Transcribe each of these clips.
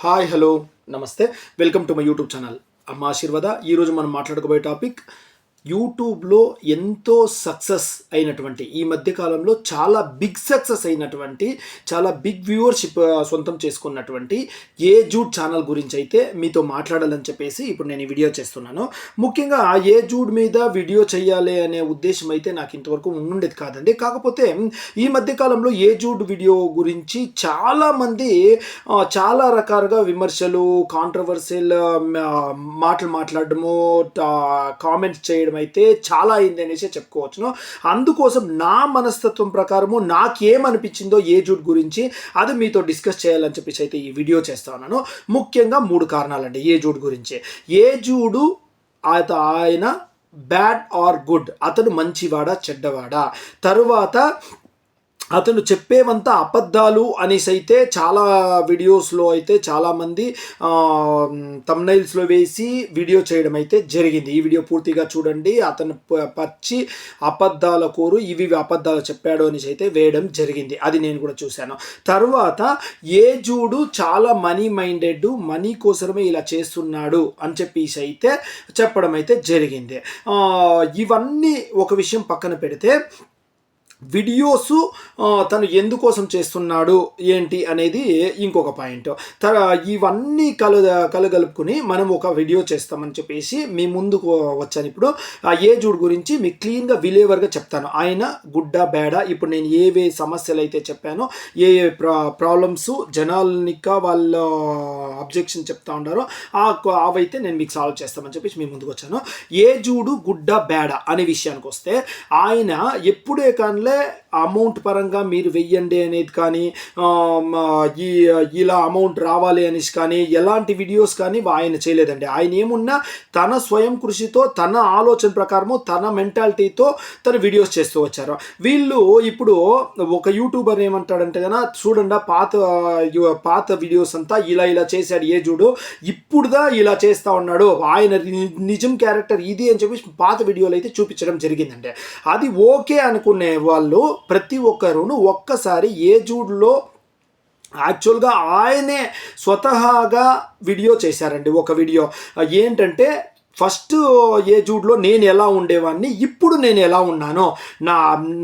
Hi hello namaste. Welcome to my YouTube channel. Amma Aashirvada. ఈరోజు మనం మాట్లాడుకోబోయే topic యూట్యూబ్లో ఎంతో సక్సెస్ అయినటువంటి ఈ మధ్య కాలంలో చాలా బిగ్ సక్సెస్ అయినటువంటి చాలా బిగ్ వ్యూవర్షిప్ సొంతం చేసుకున్నటువంటి ఏ జూడ్ ఛానల్ గురించి అయితే మీతో మాట్లాడాలని చెప్పేసి ఇప్పుడు నేను ఈ వీడియో చేస్తున్నాను. ముఖ్యంగా ఆ ఏ జూడ్ మీద వీడియో చేయాలి అనే ఉద్దేశం అయితే నాకు ఇంతవరకు ఉండుండేది కాదండి. కాకపోతే ఈ మధ్య కాలంలో ఏ జూడ్ వీడియో గురించి చాలామంది చాలా రకాలుగా విమర్శలు కాంట్రవర్షియల్ మాటలు మాట్లాడడము కామెంట్స్ చేయడం అయితే చాలా అయింది అనేసి చెప్పుకోవచ్చును అందుకోసం నా మనస్తత్వం ప్రకారము నాకేమనిపించిందో ఏ జూట్ గురించి అది మీతో డిస్కస్ చేయాలని చెప్పేసి అయితే ఈ వీడియో చేస్తా ఉన్నాను ముఖ్యంగా మూడు కారణాలండి ఏ జూడ్ గురించి. ఏ జూడు ఆయన బ్యాడ్ ఆర్ గుడ్ అతడు మంచివాడా చెడ్డవాడా? తరువాత అతను చెప్పేవంతా అబద్ధాలు అనేసి అయితే చాలా వీడియోస్లో అయితే చాలామంది తమ్నైల్స్లో వేసి వీడియో చేయడం అయితే జరిగింది. ఈ వీడియో పూర్తిగా చూడండి. అతను పచ్చి అబద్ధాల కోరు ఇవి అబద్ధాలు చెప్పాడు అనేసి అయితే వేయడం జరిగింది. అది నేను కూడా చూశాను. తర్వాత ఏ జూడు చాలా మనీ మైండెడ్ మనీ కోసమే ఇలా చేస్తున్నాడు అని చెప్పేసి అయితే చెప్పడం అయితే జరిగింది. ఇవన్నీ ఒక విషయం పక్కన పెడితే వీడియోస్ తను ఎందుకోసం చేస్తున్నాడు ఏంటి అనేది ఇంకొక పాయింట్. తర ఇవన్నీ కలు కలగలుపుకుని మనం ఒక వీడియో చేస్తామని చెప్పేసి మీ ముందుకు వచ్చాను ఇప్పుడు. ఆ ఏజుడ్ గురించి మీకు క్లీన్గా విలేవర్గా చెప్తాను. ఆయన గుడ్డ బేడ ఇప్పుడు నేను ఏవే సమస్యలు అయితే చెప్పానో ఏ ఏ ప్రా ప్రాబ్లమ్స్ జనాలనిక వాళ్ళ అబ్జెక్షన్ చెప్తా ఉన్నారో ఆ అవైతే నేను మీకు సాల్వ్ చేస్తామని చెప్పేసి మీ ముందుకు వచ్చాను. ఏ జూడు గుడ్డ బేడ అనే విషయానికి వస్తే ఆయన ఎప్పుడే కానీ అమౌంట్ పరంగా మీరు వెయ్యండి అనేది కానీ ఈ ఇలా అమౌంట్ రావాలి అనేసి కానీ ఎలాంటి వీడియోస్ కానీ ఆయన చేయలేదండి. ఆయన ఏమున్నా తన స్వయం కృషితో తన ఆలోచన ప్రకారము తన మెంటాలిటీతో తన వీడియోస్ చేస్తూ వచ్చారు. వీళ్ళు ఇప్పుడు ఒక యూట్యూబర్ ఏమంటాడంటే కదా చూడండి పాత పాత వీడియోస్ అంతా ఇలా ఇలా చేశాడు ఏ చూడు ఇప్పుడుదా ఇలా చేస్తూ ఉన్నాడు ఆయన నిజం క్యారెక్టర్ ఇది అని చెప్పి పాత వీడియోలు అయితే చూపించడం జరిగిందండి. అది ఓకే అనుకునే వాళ్ళు ప్రతి ఒక్కరును ఒక్కసారి ఏ జూడ్లో యాక్చువల్గా ఆయనే స్వతహాగా వీడియో చేశారండి ఒక వీడియో. ఏంటంటే ఫస్ట్ ఏ జూడ్లో నేను ఎలా ఉండేవాడిని ఇప్పుడు నేను ఎలా ఉన్నానో నా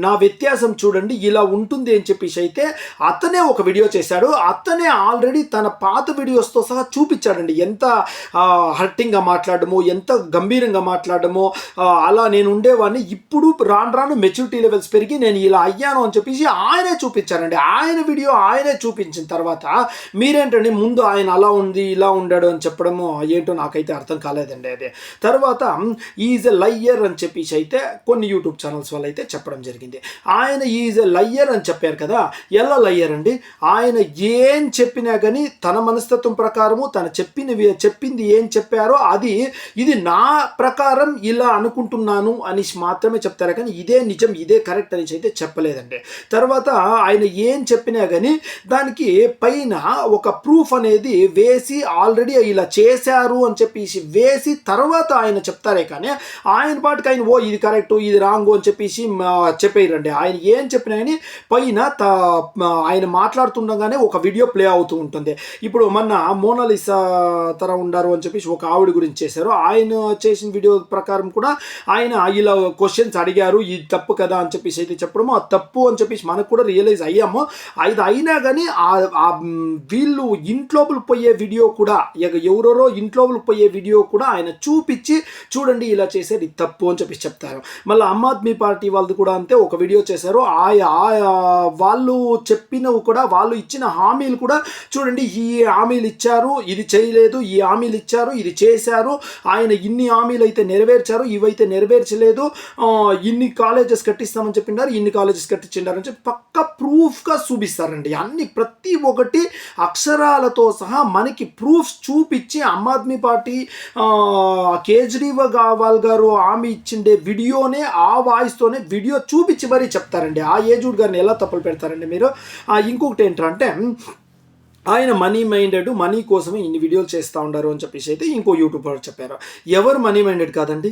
నా వ్యత్యాసం చూడండి ఇలా ఉంటుంది అని చెప్పేసి అయితే అతనే ఒక వీడియో చేశాడు. అతనే ఆల్రెడీ తన పాత వీడియోస్తో సహా చూపించాడండి. ఎంత హర్టింగ్గా మాట్లాడము ఎంత గంభీరంగా మాట్లాడము అలా నేను ఉండేవాడిని ఇప్పుడు రాను రాను మెచ్యూరిటీ లెవెల్స్ పెరిగి నేను ఇలా అయ్యాను అని చెప్పేసి ఆయనే చూపించారండి ఆయన వీడియో ఆయనే చూపించిన తర్వాత మీరేంటండి ముందు ఆయన అలా ఉంది ఇలా ఉండాడు అని చెప్పడము ఏంటో నాకైతే అర్థం కాలేదండి అదే. తర్వాత ఈజ్ ఎ లయ్యర్ అని చెప్పేసి అయితే కొన్ని యూట్యూబ్ ఛానల్స్ వాళ్ళు అయితే చెప్పడం జరిగింది. ఆయన ఈజ్ ఎ లయ్యర్ అని చెప్పారు కదా ఎలా లయ్యర్ అండి? ఆయన ఏం చెప్పినా కానీ తన మనస్తత్వం ప్రకారము తను చెప్పినవి చెప్పింది ఏం చెప్పారో అది ఇది నా ప్రకారం ఇలా అనుకుంటున్నాను అనేసి మాత్రమే చెప్తారు కానీ ఇదే నిజం ఇదే కరెక్ట్ అనేసి అయితే చెప్పలేదండి. తర్వాత ఆయన ఏం చెప్పినా కానీ దానికి పైన ఒక ప్రూఫ్ అనేది వేసి ఆల్రెడీ ఇలా చేశారు అని చెప్పేసి వేసి తర్వాత తర్వాత ఆయన చెప్తారే కానీ ఆయన పాటికి ఆయన ఓ ఇది కరెక్ట్ ఇది రాంగు అని చెప్పేసి చెప్పేయరండి ఆయన ఏం చెప్పినా కానీ పైన త ఆయన మాట్లాడుతుండగానే ఒక వీడియో ప్లే అవుతూ ఉంటుంది. ఇప్పుడు మొన్న మోనాలిసా తర ఉండారు అని చెప్పేసి ఒక ఆవిడ గురించి చేశారు. ఆయన చేసిన వీడియో ప్రకారం కూడా ఆయన ఇలా క్వశ్చన్స్ అడిగారు. ఇది తప్పు కదా అని చెప్పేసి అయితే చెప్పడము. ఆ తప్పు అని చెప్పేసి మనకు కూడా రియలైజ్ అయ్యాము. అది అయినా కానీ ఆ- వీళ్ళు ఇంట్లోపల పోయే వీడియో కూడా ఎవరెవరో ఇంట్లోపల పోయే వీడియో కూడా ఆయన చూపించి చూడండి ఇలా చేసేది తప్పు అని చెప్పి చెప్తారు. మళ్ళీ ఆమ్ ఆద్మీ పార్టీ వాళ్ళది కూడా అంతే ఒక వీడియో చేశారు. ఆయా వాళ్ళు చెప్పినవి కూడా వాళ్ళు ఇచ్చిన హామీలు కూడా చూడండి ఈ హామీలు ఇచ్చారు ఇది చేయలేదు ఈ హామీలు ఇచ్చారు ఇది చేశారు ఆయన ఇన్ని హామీలు అయితే నెరవేర్చారు ఇవైతే నెరవేర్చలేదు ఇన్ని కాలేజెస్ కట్టిస్తామని చెప్పినారు ఇన్ని కాలేజెస్ కట్టించిండారు అని చెప్పి పక్క ప్రూఫ్గా చూపిస్తారండి. అన్ని ప్రతి ఒక్కటి అక్షరాలతో సహా మనకి ప్రూఫ్స్ చూపించి ఆమ్ ఆద్మీ పార్టీ కేజ్రీవాల్ గావాల్ గారు ఆమె ఇచ్చిండే వీడియోనే ఆ వాయిస్తోనే వీడియో చూపించి మరీ చెప్తారండి. ఆ ఏజూడ్ గారిని ఎలా తప్పులు పెడతారండి మీరు? ఇంకొకటి ఏంటంటే ఆయన మనీ మైండెడ్ మనీ కోసమే ఇన్ని వీడియోలు చేస్తూ ఉండారు అని చెప్పేసి అయితే ఇంకో యూట్యూబర్ చెప్పారు. ఎవరు మనీ మైండెడ్ కాదండి?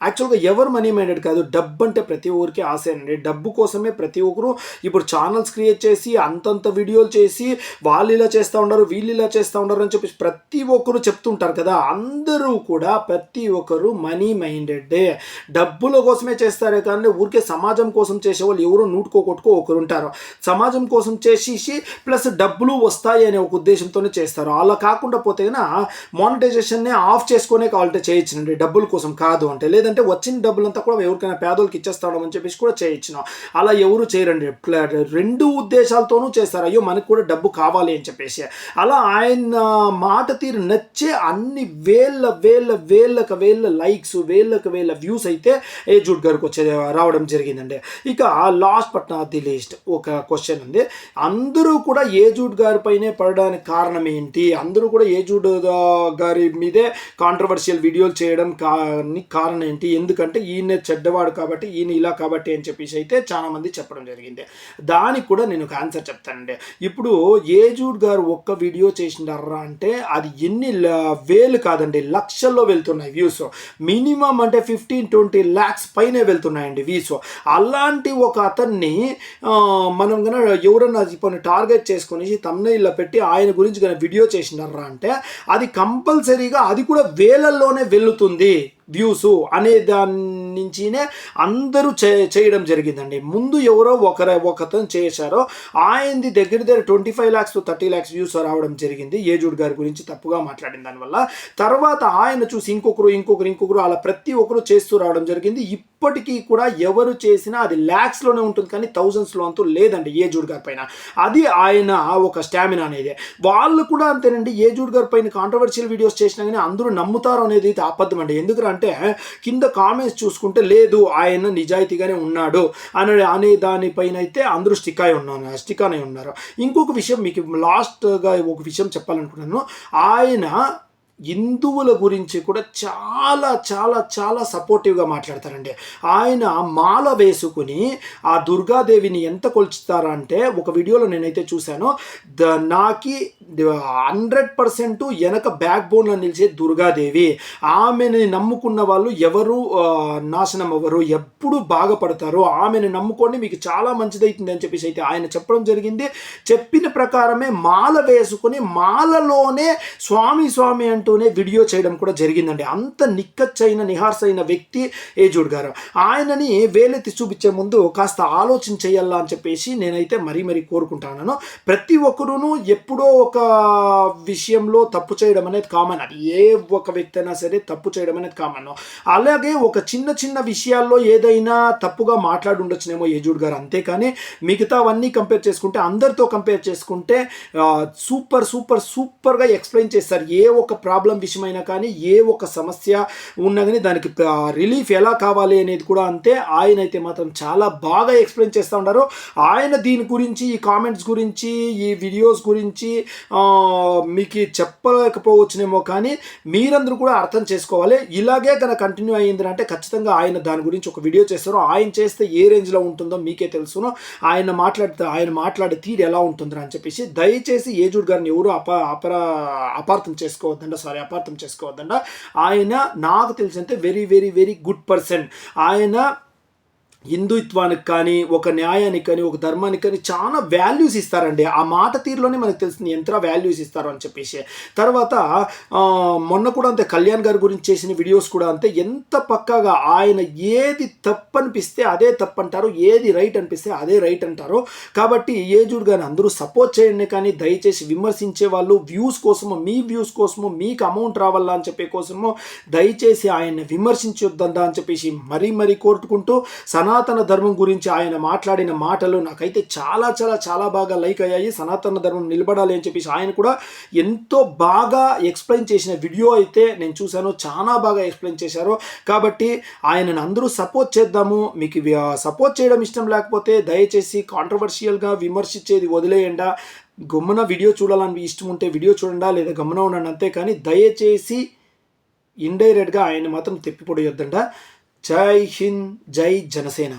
యాక్చువల్గా ఎవరు మనీ మైండెడ్ కాదు. డబ్బు అంటే ప్రతి ఊరికి ఆశ అండి. డబ్బు కోసమే ప్రతి ఒక్కరు ఇప్పుడు ఛానల్స్ క్రియేట్ చేసి అంతంత వీడియోలు చేసి వాళ్ళు ఇలా చేస్తూ ఉండరు వీళ్ళు ఇలా చేస్తూ ఉండరు అని చెప్పి ప్రతి ఒక్కరు చెప్తుంటారు కదా. అందరూ కూడా ప్రతి ఒక్కరు మనీ మైండెడే డబ్బుల కోసమే చేస్తారే కానీ ఊరికే సమాజం కోసం చేసే వాళ్ళు ఎవరో నూటుకోకొట్టుకో ఒకరు ఉంటారు. సమాజం కోసం చేసేసి ప్లస్ డబ్బులు వస్తాయి అనే ఒక ఉద్దేశంతోనే చేస్తారు. అలా కాకుండా పోతే మానిటైజేషన్ని ఆఫ్ చేసుకునే కావాలంటే చేయొచ్చునండి. డబ్బుల కోసం కాదు అంటే లేదంటే వచ్చిన డబ్బులంతా కూడా ఎవరికైనా పేదోళ్ళకి ఇచ్చేస్తాడం అని చెప్పేసి కూడా చేయించిన. అలా ఎవరు చేయరండి. రెండు ఉద్దేశాలతోనూ చేస్తారు. అయ్యో మనకు కూడా డబ్బు కావాలి అని చెప్పేసి. అలా ఆయన మాట తీరు నచ్చే అన్ని వేల వేల వేలకు వేల లైక్స్ వేలకు వేల వ్యూస్ అయితే ఏజూడ్ గారికి వచ్చే రావడం జరిగిందండి. ఇక last but not the least ఒక క్వశ్చన్ ఉంది. అందరూ కూడా ఏ గారి పైనే పడడానికి కారణం ఏంటి? అందరూ కూడా ఏ ఏజూడ్ గారి మీదే కాంట్రవర్షియల్ వీడియోలు చేయడం కా- కారణం ఏంటి? ఎందుకంటే ఈయన చెడ్డవాడు కాబట్టి ఈయన ఇలా కాబట్టి అని చెప్పేసి అయితే చాలామంది చెప్పడం జరిగింది. దానికి కూడా నేను ఒక ఆన్సర్ చెప్తానండి. ఇప్పుడు ఏజూడ్ గారు ఒక్క వీడియో చేసినారా అంటే అది ఎన్ని వేలు కాదండి లక్షల్లో వెళ్తున్నాయి వ్యూస్. మినిమం అంటే ఫిఫ్టీన్ ట్వంటీ ల్యాక్స్ పైనే వెళ్తున్నాయండి వ్యూస్. అలాంటి ఒక అతన్ని మనం కనుక ఎవరన్నా ఇప్పుడు టార్గెట్ చేసుకొని తమ్నైల్లో పెట్టి ఆయన గురించి కానీ వీడియో చేసినారా అంటే అది కంపల్సరీగా అది కూడా వేలల్లోనే వెళ్తుంది వ్యూస్ అనే దాని నుంచినే అందరూ చే చేయడం జరిగిందండి. ముందు ఎవరో ఒకరు ఒకతను చేశారో ఆయనది దగ్గర దగ్గర twenty five lakhs to thirty lakhs views రావడం జరిగింది. ఏజూడ్ గారి గురించి తప్పుగా మాట్లాడిన దానివల్ల తర్వాత ఆయన చూసి ఇంకొకరు ఇంకొకరు ఇంకొకరు అలా ప్రతి ఒక్కరు చేస్తూ రావడం జరిగింది. ఇప్పటికీ కూడా ఎవరు చేసినా అది ల్యాక్స్లోనే ఉంటుంది కానీ థౌజండ్స్లో అంటూ లేదండి ఏజూడ్ గారి పైన. అది ఆయన ఒక స్టామినా అనేది. వాళ్ళు కూడా అంతేనండి. ఏజూడ్ గారి పైన కాంట్రవర్షియల్ వీడియోస్ చేసినా కానీ అందరూ నమ్ముతారు అనేది అయితే అబద్ధం అండి అంటే కింద కామెంట్స్ చూసుకుంటే లేదు ఆయన నిజాయితీగానే ఉన్నాడు అని అనే దానిపైన అయితే అందరూ స్టిక్ అయి ఉన్నారు స్టిక్ అని ఉన్నారు. ఇంకొక విషయం మీకు లాస్ట్గా ఒక విషయం చెప్పాలనుకున్నాను ఆయన హిందువుల గురించి కూడా చాలా చాలా చాలా సపోర్టివ్గా మాట్లాడతారండి. ఆయన మాల వేసుకుని ఆ దుర్గాదేవిని ఎంత కొలుచుతారంటే ఒక వీడియోలో నేనైతే చూశాను. ద నాకి హండ్రెడ్ పర్సెంట్ వెనక బ్యాక్ బోన్లో నిలిచే దుర్గాదేవి. ఆమెని నమ్ముకున్న వాళ్ళు ఎవరు నాశనం అవ్వరు ఎప్పుడు బాగుపడతారు ఆమెను నమ్ముకోండి మీకు చాలా మంచిదవుతుంది అని చెప్పేసి అయితే ఆయన చెప్పడం జరిగింది. చెప్పిన ప్రకారమే మాల వేసుకుని మాలలోనే స్వామి స్వామి అంటూనే వీడియో చేయడం కూడా జరిగిందండి. అంత నిక్కచ్చైన నిహార్సైన వ్యక్తి ఏజూడ్ గారు. ఆయనని వేలెత్తి చూపించే ముందు కాస్త ఆలోచన చేయాలా అని చెప్పేసి నేనైతే మరీ మరీ కోరుకుంటాను ప్రతి ఒక్కరూను ఎప్పుడో ఒక విషయంలో తప్పు చేయడం అనేది కామన్ అది ఏ ఒక వ్యక్తి అయినా సరే తప్పు చేయడం అనేది కామన్ అలాగే ఒక చిన్న చిన్న విషయాల్లో ఏదైనా తప్పుగా మాట్లాడి ఉండొచ్చునేమో ఏజూడ్ గారు. అంతేకాని మిగతావన్నీ కంపేర్ చేసుకుంటే అందరితో కంపేర్ చేసుకుంటే సూపర్ సూపర్ సూపర్గా ఎక్స్ప్లెయిన్ చేస్తారు. ఏ ఒక ప్రాబ్లం విషయమైనా కానీ ఏ ఒక సమస్య ఉన్నా కానీ దానికి రిలీఫ్ ఎలా కావాలి అనేది కూడా అంతే. ఆయన అయితే మాత్రం చాలా బాగా ఎక్స్ప్లెయిన్ చేస్తూ ఉన్నారు. ఆయన దీని గురించి ఈ కామెంట్స్ గురించి ఈ వీడియోస్ గురించి మీకు చెప్పలేకపోవచ్చునేమో కానీ మీరందరూ కూడా అర్థం చేసుకోవాలి. ఇలాగే కనుక కంటిన్యూ అయ్యింది అంటే ఖచ్చితంగా ఆయన దాని గురించి ఒక వీడియో చేస్తారు. ఆయన చేస్తే ఏ రేంజ్లో ఉంటుందో మీకే తెలుసును. ఆయన మాట్లాడితే ఆయన మాట్లాడే తీరు ఎలా ఉంటుందని అని చెప్పేసి దయచేసి ఏజూడ్ గారిని ఎవరు అప అపర అపార్థం చేసుకోవద్దండ సారీ అపార్థం చేసుకోవద్దండ ఆయన నాకు తెలిసినంత very very very good person ఆయన హిందుత్వానికి కానీ ఒక న్యాయానికి కానీ ఒక ధర్మానికి కానీ చాలా వాల్యూస్ ఇస్తారండి. ఆ మాట తీరులోనే మనకు తెలిసింది ఎంత వాల్యూస్ ఇస్తారు అని చెప్పేసి. తర్వాత మొన్న కూడా అంతే కళ్యాణ్ గారి గురించి చేసిన వీడియోస్ కూడా అంతే. ఎంత పక్కాగా ఆయన ఏది తప్పు అనిపిస్తే అదే తప్పు అంటారు ఏది రైట్ అనిపిస్తే అదే రైట్ అంటారు. కాబట్టి ఏజుడు కానీ అందరూ సపోర్ట్ చేయండి కానీ దయచేసి విమర్శించే వాళ్ళు వ్యూస్ కోసము మీ వ్యూస్ కోసము మీకు అమౌంట్ రావాలా అని చెప్పే కోసము దయచేసి ఆయన్ని విమర్శించొద్దా అని చెప్పేసి మరీ మరీ కోరుకుంటూ సనా సనాతన ధర్మం గురించి ఆయన మాట్లాడిన మాటలు నాకైతే చాలా చాలా చాలా బాగా లైక్ అయ్యాయి. సనాతన ధర్మం నిలబడాలి అని చెప్పేసి ఆయన కూడా ఎంతో బాగా ఎక్స్ప్లెయిన్ చేసిన వీడియో అయితే నేను చూశాను. చాలా బాగా ఎక్స్ప్లెయిన్ చేశారు. కాబట్టి ఆయనను అందరూ సపోర్ట్ చేద్దాము. మీకు సపోర్ట్ చేయడం ఇష్టం లేకపోతే దయచేసి కాంట్రవర్షియల్గా విమర్శించేది వదిలేయండా. గమ్మున వీడియో చూడాలని ఇష్టం ఉంటే వీడియో చూడండా లేదా గమ్మున ఉండండి అంతేకాని దయచేసి ఇండైరెక్ట్గా ఆయన మాత్రం తెప్పిపొడియొద్దండ. జై హింద్ జై జనసేన.